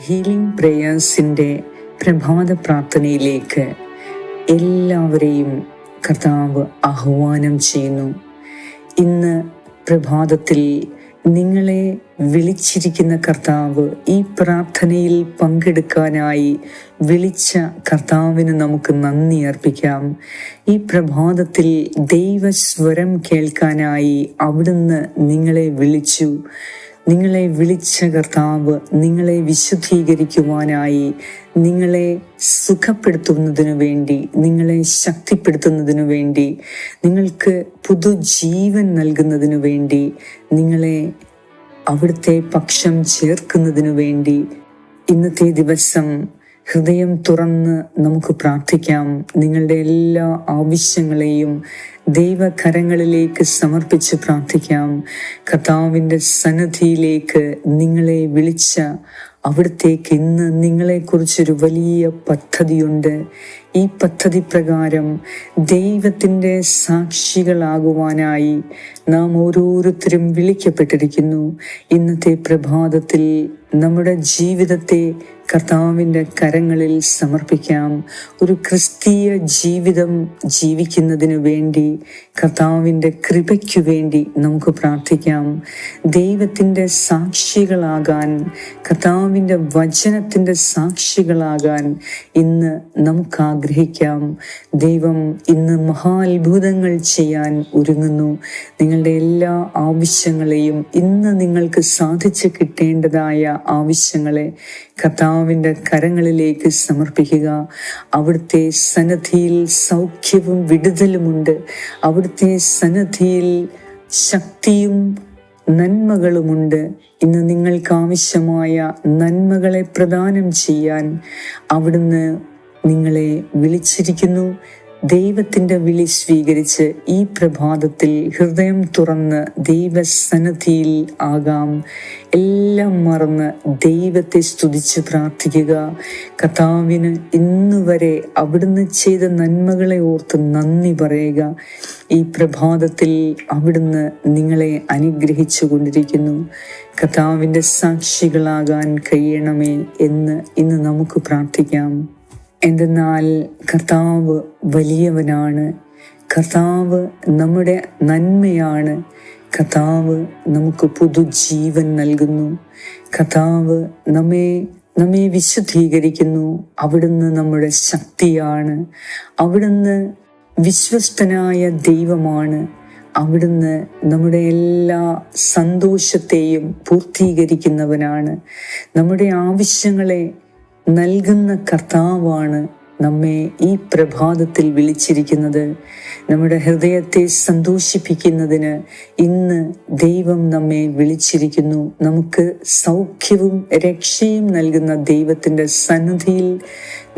Healing പ്രേയേഴ്സിന്റെ പ്രഭാത പ്രാർത്ഥനയിലേക്ക് എല്ലാവരെയും കർത്താവ് ആഹ്വാനം ചെയ്യുന്നു. ഇന്ന് പ്രഭാതത്തിൽ നിങ്ങളെ വിളിച്ചിരിക്കുന്ന കർത്താവ് ഈ പ്രാർത്ഥനയിൽ പങ്കെടുക്കാനായി വിളിച്ച കർത്താവിന് നമുക്ക് നന്ദി അർപ്പിക്കാം. ഈ പ്രഭാതത്തിൽ ദൈവസ്വരം കേൾക്കാനായി അവിടുന്ന് നിങ്ങളെ വിളിച്ചു. നിങ്ങളെ വിളിച്ച കർത്താവ് നിങ്ങളെ വിശുദ്ധീകരിക്കുവാനായി നിങ്ങളെ സുഖപ്പെടുത്തുന്നതിനു വേണ്ടി നിങ്ങളെ ശക്തിപ്പെടുത്തുന്നതിനു വേണ്ടി നിങ്ങൾക്ക് പുതുജീവൻ നൽകുന്നതിനു വേണ്ടി നിങ്ങളെ അവിടുത്തെ പക്ഷം ചേർക്കുന്നതിനു വേണ്ടി ഇന്നത്തെ ദിവസം ഹൃദയം തുറന്ന് നമുക്ക് പ്രാർത്ഥിക്കാം. നിങ്ങളുടെ എല്ലാ ആവശ്യങ്ങളെയും ദൈവകരങ്ങളിലേക്ക് സമർപ്പിച്ച് പ്രാർത്ഥിക്കാം. കർത്താവിന്റെ സന്നദ്ധിയിലേക്ക് നിങ്ങളെ വിളിച്ച അവിടത്തേക്ക് ഇന്ന് നിങ്ങളെക്കുറിച്ചൊരു വലിയ പദ്ധതിയുണ്ട്. ഈ പദ്ധതി പ്രകാരം ദൈവത്തിന്റെ സാക്ഷികളാകുവാനായി നാം ഓരോരുത്തരും വിളിക്കപ്പെട്ടിരിക്കുന്നു. ഇന്നത്തെ പ്രഭാതത്തിൽ നമ്മുടെ ജീവിതത്തെ കർത്താവിന്റെ കരങ്ങളിൽ സമർപ്പിക്കാം. ഒരു ക്രിസ്തീയ ജീവിതം ജീവിക്കുന്നതിനു വേണ്ടി കർത്താവിന്റെ കൃപയ്ക്കു വേണ്ടി നമുക്ക് പ്രാർത്ഥിക്കാം. ദൈവത്തിന്റെ സാക്ഷികളാകാൻ കർത്താവിന്റെ വചനത്തിന്റെ സാക്ഷികളാകാൻ ഇന്ന് നമുക്ക് ആഗ്രഹിക്കാം. ദൈവം ഇന്ന് മഹാത്ഭുതങ്ങൾ ചെയ്യാൻ ഒരുങ്ങുന്നു. നിങ്ങളുടെ എല്ലാ ആവശ്യങ്ങളെയും ഇന്ന് നിങ്ങൾക്ക് സാധിച്ചു കിട്ടേണ്ടതായ ആവശ്യങ്ങളെ കർത്താവിന്റെ കരങ്ങളിലേക്ക് സമർപ്പിക്കുക. അവിടുത്തെ സന്നദ്ധിയിൽ സൗഖ്യവും വിടുതലുമുണ്ട്. അവിടുത്തെ സന്നദ്ധിയിൽ ശക്തിയും നന്മകളുമുണ്ട്. ഇന്ന് നിങ്ങൾക്ക് ആവശ്യമായ നന്മകളെ പ്രദാനം ചെയ്യാൻ അവിടുന്ന് നിങ്ങളെ വിളിച്ചിരിക്കുന്നു. ദൈവത്തിന്റെ വിളി സ്വീകരിച്ച് ഈ പ്രഭാതത്തിൽ ഹൃദയം തുറന്ന് ദൈവസന്നദ്ധിയിൽ ആകാം. എല്ലാം മറന്ന് ദൈവത്തെ സ്തുതിച്ച് പ്രാർത്ഥിക്കുക. കഥാവിന് ഇന്നുവരെ അവിടുന്ന് ചെയ്ത നന്മകളെ ഓർത്ത് നന്ദി പറയുക. ഈ പ്രഭാതത്തിൽ അവിടുന്ന് നിങ്ങളെ അനുഗ്രഹിച്ചു കൊണ്ടിരിക്കുന്നു. കഥാവിന്റെ സാക്ഷികളാകാൻ കഴിയണമേ എന്ന് ഇന്ന് നമുക്ക് പ്രാർത്ഥിക്കാം. എന്തെന്നാൽ കർത്താവ് വലിയവനാണ്. കർത്താവ് നമ്മുടെ നന്മയാണ്. കർത്താവ് നമുക്ക് പുതുജീവൻ നൽകുന്നു. കർത്താവ് നമ്മെ നമ്മെ വിശുദ്ധീകരിക്കുന്നു. അവിടുന്ന് നമ്മുടെ ശക്തിയാണ്. അവിടുന്ന് വിശ്വസ്തനായ ദൈവമാണ്. അവിടുന്ന് നമ്മുടെ എല്ലാ സന്തോഷത്തെയും പൂർത്തീകരിക്കുന്നവനാണ്. നമ്മുടെ ആവശ്യങ്ങളെ നൽകുന്ന കർത്താവാണ് നമ്മെ ഈ പ്രഭാതത്തിൽ വിളിച്ചിരിക്കുന്നത്. നമ്മുടെ ഹൃദയത്തെ സന്തോഷിപ്പിക്കുന്നതിന് ഇന്ന് ദൈവം നമ്മെ വിളിച്ചിരിക്കുന്നു. നമുക്ക് സൗഖ്യവും രക്ഷയും നൽകുന്ന ദൈവത്തിന്റെ സന്നിധിയിൽ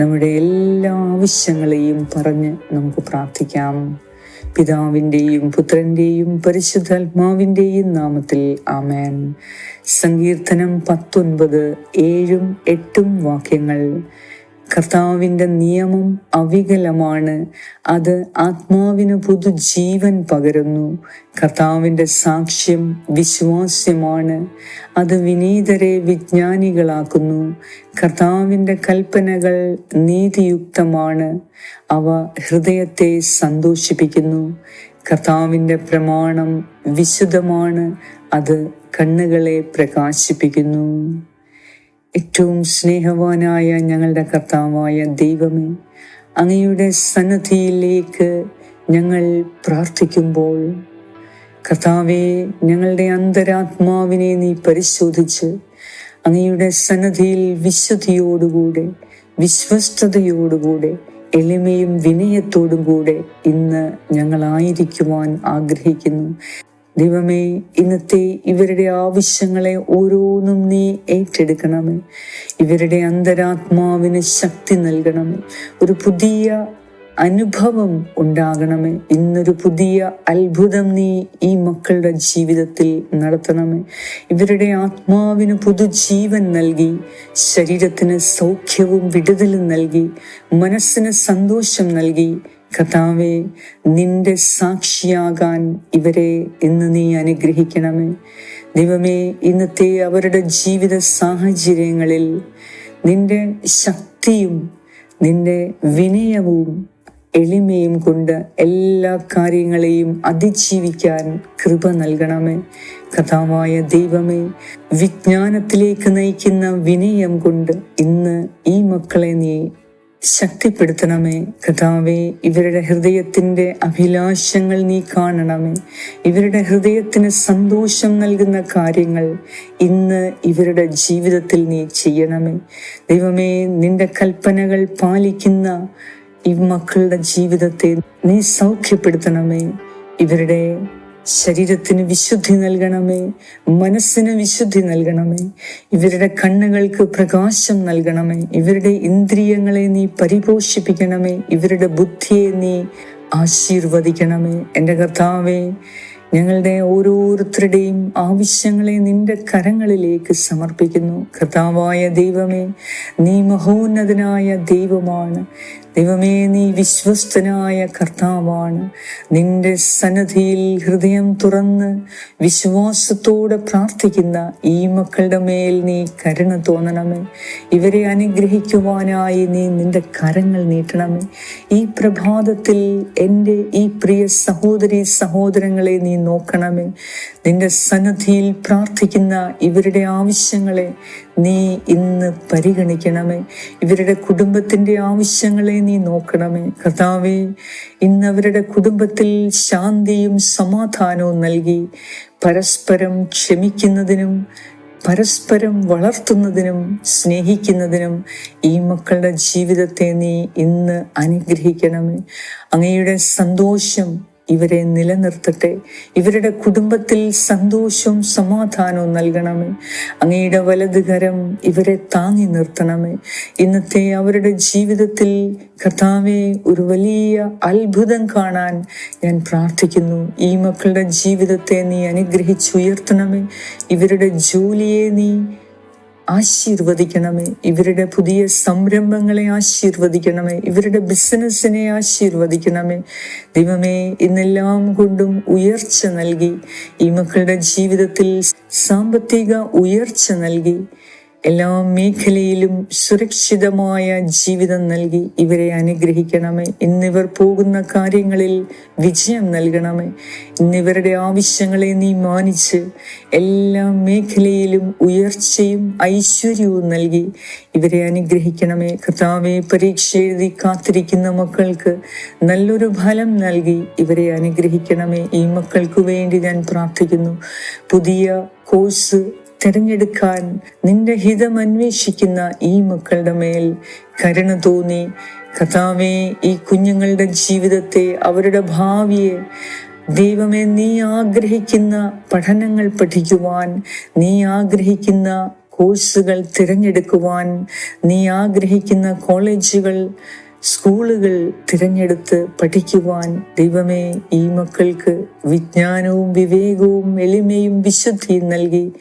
നമ്മുടെ എല്ലാ ആവശ്യങ്ങളെയും പറഞ്ഞ് നമുക്ക് പ്രാർത്ഥിക്കാം. പിതാവിന്റെയും പുത്രന്റെയും പരിശുദ്ധാത്മാവിന്റെയും നാമത്തിൽ ആമേൻ. സങ്കീർത്തനം പത്തൊൻപത് ഏഴും എട്ടും വാക്യങ്ങൾ. കർത്താവിന്റെ നിയമം അവികലമാണ്. അത് ആത്മാവിന് പുതുജീവൻ പകരുന്നു. കർത്താവിന്റെ സാക്ഷ്യം വിശ്വാസ്യമാണ്. അത് വിനീതരെ വിജ്ഞാനികളാക്കുന്നു. കർത്താവിന്റെ കൽപ്പനകൾ നീതിയുക്തമാണ്. അവ ഹൃദയത്തെ സന്തോഷിപ്പിക്കുന്നു. കർത്താവിന്റെ പ്രമാണം വിശുദ്ധമാണ്. അത് കണ്ണുകളെ പ്രകാശിപ്പിക്കുന്നു. ഏറ്റവും സ്നേഹവാനായ ഞങ്ങളുടെ കർത്താവായ ദൈവമേ അങ്ങയുടെ സന്നദ്ധിയിലേക്ക് ഞങ്ങൾ പ്രാർത്ഥിക്കുമ്പോൾ കർത്താവെ ഞങ്ങളുടെ അന്തരാത്മാവിനെ നീ പരിശോധിച്ച് അങ്ങയുടെ സന്നദ്ധിയിൽ വിശുദ്ധിയോടുകൂടെ വിശ്വസ്തയോടുകൂടെ എളിമയും വിനയത്തോടും കൂടെ ഇന്ന് ഞങ്ങളായിരിക്കുവാൻ ആഗ്രഹിക്കുന്നു. ദൈവമേ ഇന്നത്തെ ഇവരുടെ ആവശ്യങ്ങളെ ഓരോന്നും നീ ഏറ്റെടുക്കണമേ. ഇവരുടെ അന്തരാത്മാവിന് ശക്തി നൽകണമേ. ഒരു പുതിയ അനുഭവം ഉണ്ടാകണമേ. ഇന്നൊരു പുതിയ അത്ഭുതം നീ ഈ മക്കളുടെ ജീവിതത്തിൽ നടത്തണമേ. ഇവരുടെ ആത്മാവിന് പുതുജീവൻ നൽകി ശരീരത്തിന് സൗഖ്യവും വിടുതലും നൽകി മനസ്സിന് സന്തോഷം നൽകി കഥാവെ നിന്റെ സാക്ഷിയാകാൻ ഇവരെ ഇന്ന് നീ അനുഗ്രഹിക്കണമേ. ദൈവമേ ഇന്നത്തെ അവരുടെ ജീവിത സാഹചര്യങ്ങളിൽ നിന്റെ ശക്തിയും നിന്റെ വിനയവും എളിമയും കൊണ്ട് എല്ലാ കാര്യങ്ങളെയും അതിജീവിക്കാൻ കൃപ നൽകണമേ. കഥാവായ ദൈവമേ വിജ്ഞാനത്തിലേക്ക് നയിക്കുന്ന വിനയം കൊണ്ട് ഇന്ന് ഈ മക്കളെ നീ ശക്തിപ്പെടുത്തണമേ. കഥാവേ ഇവരുടെ ഹൃദയത്തിന്റെ അഭിലാഷങ്ങൾ നീ കാണണമേ. ഇവരുടെ ഹൃദയത്തിന് സന്തോഷം നൽകുന്ന കാര്യങ്ങൾ ഇന്ന് ഇവരുടെ ജീവിതത്തിൽ നീ ചെയ്യണമേ. ദൈവമേ നിന്റെ കൽപ്പനകൾ പാലിക്കുന്ന ഈ മക്കളുടെ ജീവിതത്തെ നീ സൗഖ്യപ്പെടുത്തണമേ. ഇവരുടെ ശരീരത്തിന് വിശുദ്ധി നൽകണമേ മനസ്സിന് വിശുദ്ധി നൽകണമേ ഇവരുടെ കണ്ണുകൾക്ക് പ്രകാശം നൽകണമേ ഇവരുടെ ഇന്ദ്രിയങ്ങളെ നീ പരിപോഷിപ്പിക്കണമേ ഇവരുടെ ബുദ്ധിയെ നീ ആശീർവദിക്കണമേ. എന്റെ കർത്താവേ ഞങ്ങളുടെ ഓരോരുത്തരുടെയും ആവശ്യങ്ങളെ നിന്റെ കരങ്ങളിലേക്ക് സമർപ്പിക്കുന്നു. കർത്താവായ ദൈവമേ നീ മഹോന്നതനായ ദൈവമാണ്. ദൈവമേ നീ വിശ്വസ്തനായ കർത്താവാണ്. നിന്റെ സന്നദ്ധിയിൽ ഹൃദയം തുറന്ന് വിശ്വാസത്തോടെ പ്രാർത്ഥിക്കുന്ന ഈ മക്കളുടെ മേൽ നീ കരുണ തോന്നണമേ. ഇവരെ അനുഗ്രഹിക്കുവാനായി നീ നിന്റെ കരങ്ങൾ നീട്ടണമേ. ഈ പ്രഭാതത്തിൽ എന്റെ ഈ പ്രിയ സഹോദരി സഹോദരങ്ങളെ നീ നോക്കണമേ. നിന്റെ സന്നദ്ധിയിൽ പ്രാർത്ഥിക്കുന്ന ഇവരുടെ ആവശ്യങ്ങളെ നീ ഇന്ന് പരിഗണിക്കണമേ. ഇവരുടെ കുടുംബത്തിന്റെ ആവശ്യങ്ങളെ നീ നോക്കണമേ. കർത്താവേ ഇന്ന് അവരുടെ കുടുംബത്തിൽ ശാന്തിയും സമാധാനവും നൽകി. പരസ്പരം ക്ഷമിക്കുന്നതിനും പരസ്പരം വളർത്തുന്നതിനും സ്നേഹിക്കുന്നതിനും ഈ മക്കളുടെ ജീവിതത്തെ നീ ഇന്ന് അനുഗ്രഹിക്കണമേ. അങ്ങയുടെ സന്തോഷം ഇവരെ നിലനിർത്തട്ടെ. ഇവരുടെ കുടുംബത്തിൽ സന്തോഷവും സമാധാനവും നൽകണമേ. അങ്ങയുടെ വലതുകരം ഇവരെ താങ്ങി നിർത്തണമേ. ഇന്നത്തെ അവരുടെ ജീവിതത്തിൽ കഥാവെ ഒരു വലിയ അത്ഭുതം കാണാൻ ഞാൻ പ്രാർത്ഥിക്കുന്നു. ഈ മക്കളുടെ ജീവിതത്തെ നീ അനുഗ്രഹിച്ചുയർത്തണമേ. ഇവരുടെ ജോലിയെ നീ ആശീർവദിക്കണമേ. ഇവരുടെ പുതിയ സംരംഭങ്ങളെ ആശീർവദിക്കണമേ. ഇവരുടെ ബിസിനസ്സിനെ ആശീർവദിക്കണമേ. ദൈവമേ ഇന്നെല്ലാം കൊണ്ടും ഉയർച്ച നൽകി. ഈ മക്കളുടെ ജീവിതത്തിൽ സാമ്പത്തിക ഉയർച്ച നൽകി. എല്ലാ മേഖലയിലും സുരക്ഷിതമായ ജീവിതം നൽകി ഇവരെ അനുഗ്രഹിക്കണമേ. ഇന്നിവർ പോകുന്ന കാര്യങ്ങളിൽ വിജയം നൽകണമേ. ഇന്നിവരുടെ ആവശ്യങ്ങളെ നീ മാനിച്ച് എല്ലാ മേഖലയിലും ഉയർച്ചയും ഐശ്വര്യവും നൽകി ഇവരെ അനുഗ്രഹിക്കണമേ. കർത്താവെ പരീക്ഷ എഴുതി കാത്തിരിക്കുന്ന മക്കൾക്ക് നല്ലൊരു ഫലം നൽകി ഇവരെ അനുഗ്രഹിക്കണമേ. ഈ മക്കൾക്ക് വേണ്ടി ഞാൻ പ്രാർത്ഥിക്കുന്നു. പുതിയ കോഴ്സ് തിരഞ്ഞെടുക്കാൻ നിന്റെ ഹിതം അന്വേഷിക്കുന്ന ഈ മക്കളുടെ മേൽ കരുണ തോന്നി. കഥാവേ ഈ കുഞ്ഞുങ്ങളുടെ ജീവിതത്തെ അവരുടെ ഭാവിയെ ദൈവമേ നീ ആഗ്രഹിക്കുന്ന പഠനങ്ങൾ പഠിക്കുവാൻ നീ ആഗ്രഹിക്കുന്ന കോഴ്സുകൾ തിരഞ്ഞെടുക്കുവാൻ നീ ആഗ്രഹിക്കുന്ന കോളേജുകൾ സ്കൂളുകൾ തിരഞ്ഞെടുത്ത് പഠിക്കുവാൻ ദൈവമേ ഈ മക്കൾക്ക് വിജ്ഞാനവും വിവേകവും എളിമയും വിശുദ്ധിയും നൽകി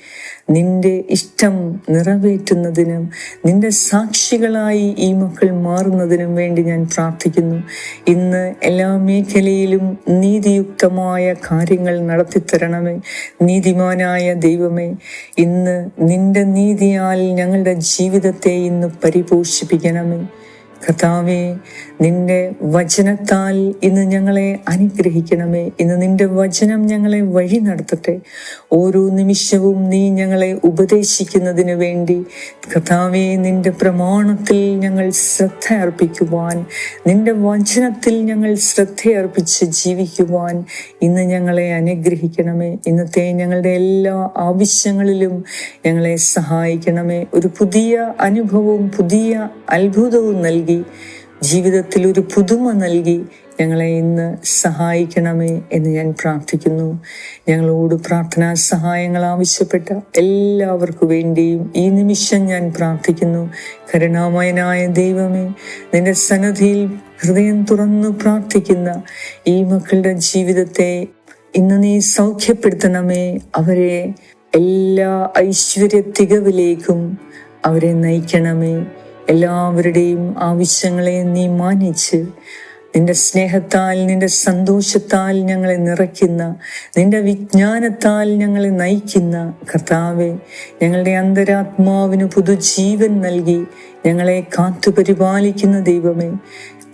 നിന്റെ ഇഷ്ടം നിറവേറ്റുന്നതിനും നിന്റെ സാക്ഷികളായി ഈ മക്കൾ മാറുന്നതിനും വേണ്ടി ഞാൻ പ്രാർത്ഥിക്കുന്നു. ഇന്ന് എല്ലാ മേഖലയിലും നീതിയുക്തമായ കാര്യങ്ങൾ നടത്തിത്തരണമേ. നീതിമാനായ ദൈവമേ ഇന്ന് നിന്റെ നീതിയാൽ ഞങ്ങളുടെ ജീവിതത്തെ ഇന്ന് പരിപോഷിപ്പിക്കണമേ. കർത്താവെ നിന്റെ വചനത്താൽ ഇന്ന് ഞങ്ങളെ അനുഗ്രഹിക്കണമേ. ഇന്ന് നിന്റെ വചനം ഞങ്ങളെ വഴി നടത്തട്ടെ. ഓരോ നിമിഷവും നീ ഞങ്ങളെ ഉപദേശിക്കുന്നതിന് വേണ്ടി കർത്താവെ നിന്റെ പ്രമാണത്തിൽ ഞങ്ങൾ ശ്രദ്ധ അർപ്പിക്കുവാൻ നിന്റെ വചനത്തിൽ ഞങ്ങൾ ശ്രദ്ധയർപ്പിച്ച് ജീവിക്കുവാൻ ഇന്ന് ഞങ്ങളെ അനുഗ്രഹിക്കണമേ. ഇന്നത്തെ ഞങ്ങളുടെ എല്ലാ ആവശ്യങ്ങളിലും ഞങ്ങളെ സഹായിക്കണമേ. ഒരു പുതിയ അനുഭവവും പുതിയ അത്ഭുതവും നൽകി ജീവിതത്തിൽ ഒരു പുതുമ നൽകി ഞങ്ങളെ ഇന്ന് സഹായിക്കണമേ എന്ന് ഞാൻ പ്രാർത്ഥിക്കുന്നു. ഞങ്ങളോട് പ്രാർത്ഥനാ സഹായങ്ങൾ ആവശ്യപ്പെട്ട എല്ലാവർക്കു വേണ്ടിയും ഈ നിമിഷം ഞാൻ പ്രാർത്ഥിക്കുന്നു. കരുണാമയനായ ദൈവമേ നിന്റെ സന്നദ്ധിയിൽ ഹൃദയം തുറന്നു പ്രാർത്ഥിക്കുന്ന ഈ മക്കളുടെ ജീവിതത്തെ ഇന്ന് നീ സൗഖ്യപ്പെടുത്തണമേ. അവരെ എല്ലാ ഐശ്വര്യ തികവിലേക്കും അവരെ നയിക്കണമേ. എല്ലാവരുടെയും ആവശ്യങ്ങളെ നീ മാനിച്ച് നിന്റെ സ്നേഹത്താൽ നിന്റെ സന്തോഷത്താൽ ഞങ്ങളെ നിറയ്ക്കുന്ന നിന്റെ വിജ്ഞാനത്താൽ ഞങ്ങളെ നയിക്കുന്ന കർത്താവെ ഞങ്ങളുടെ അന്തരാത്മാവിന് പുതുജീവൻ നൽകി ഞങ്ങളെ കാത്തു പരിപാലിക്കുന്ന ദൈവമേ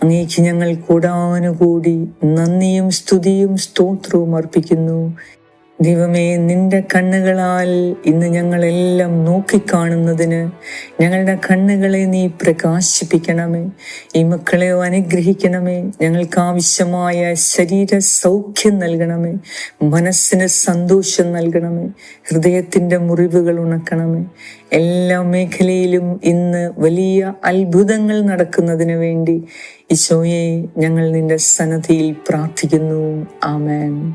അങ്ങേക്ക് ഞങ്ങൾ കൂടാനുകൂടി നന്ദിയും സ്തുതിയും സ്തോത്രവും അർപ്പിക്കുന്നു. ദൈവമേ നിന്റെ കണ്ണുകളാൽ ഇന്ന് ഞങ്ങളെല്ലാം നോക്കിക്കാണുന്നതിന് ഞങ്ങളുടെ കണ്ണുകളെ നീ പ്രകാശിപ്പിക്കണമേ. ഈ മക്കളെ അനുഗ്രഹിക്കണമേ. ഞങ്ങൾക്ക് ആവശ്യമായ ശരീര സൗഖ്യം നൽകണമേ. മനസ്സിന് സന്തോഷം നൽകണമേ. ഹൃദയത്തിന്റെ മുറിവുകൾ ഉണക്കണമേ. എല്ലാ മേഖലയിലും ഇന്ന് വലിയ അത്ഭുതങ്ങൾ നടക്കുന്നതിന് വേണ്ടി ഈശോയെ ഞങ്ങൾ നിന്റെ സന്നദ്ധിയിൽ പ്രാർത്ഥിക്കുന്നു. ആമേൻ.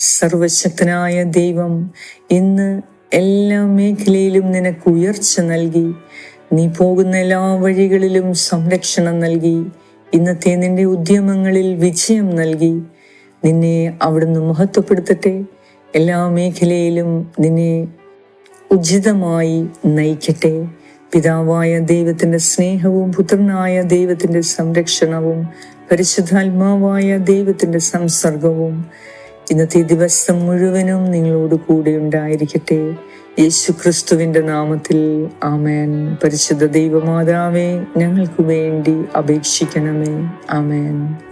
സർവശക്തനായ ദൈവം ഇന്ന് എല്ലാ മേഖലയിലും നിനക്ക് ഉയർച്ച നൽകി. നീ പോകുന്ന എല്ലാ വഴികളിലും സംരക്ഷണം നൽകി. ഇന്നത്തെ നിന്റെ ഉദ്യമങ്ങളിൽ വിജയം നൽകി. നിന്നെ അവിടുന്ന് മഹത്വപ്പെടുത്തട്ടെ. എല്ലാ മേഖലയിലും നിന്നെ ഉചിതമായി നയിക്കട്ടെ. പിതാവായ ദൈവത്തിന്റെ സ്നേഹവും പുത്രനായ ദൈവത്തിന്റെ സംരക്ഷണവും പരിശുദ്ധാത്മാവായ ദൈവത്തിന്റെ സംസർഗവും ഇന്നത്തെ ദിവസം മുഴുവനും നിങ്ങളോട് കൂടെ ഉണ്ടായിരിക്കട്ടെ. യേശു ക്രിസ്തുവിന്റെ നാമത്തിൽ ആമേൻ. പരിശുദ്ധ ദൈവമാതാവേ ഞങ്ങൾക്ക് വേണ്ടി അപേക്ഷിക്കണമേ. ആമേൻ.